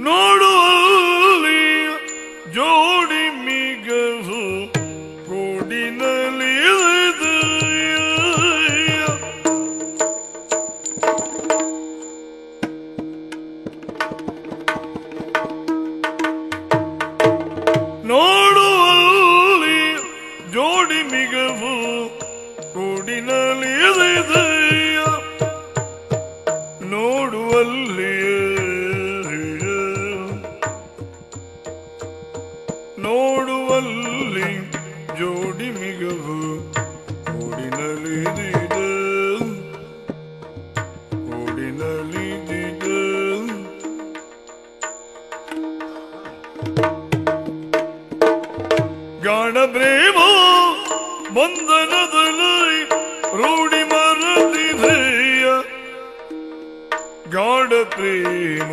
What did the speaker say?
ನೋಡುವಲ್ಲಿ ಜೋಡಿ ಮಿಗವು ಕೂಡಿನಲ್ಲಿ ನೋಡುವಲ್ಲಿ ಜೋಡಿ ಮಿಗವು ಕೂಡಿನಲ್ಲಿ ನೋಡುವಲ್ಲಿ ನೋಡುವಲ್ಲಿ ಜೋಡಿ ಮಿಗವು ಕೂಡಿನಲ್ಲಿ ಕೂಡಿನಲ್ಲಿ ಗಾಢ ಪ್ರೇಮ ಬಂಧನದಲ್ಲಿ ರೂಢಿ ಮರದಿದೆಯ ಗಾಢ ಪ್ರೇಮ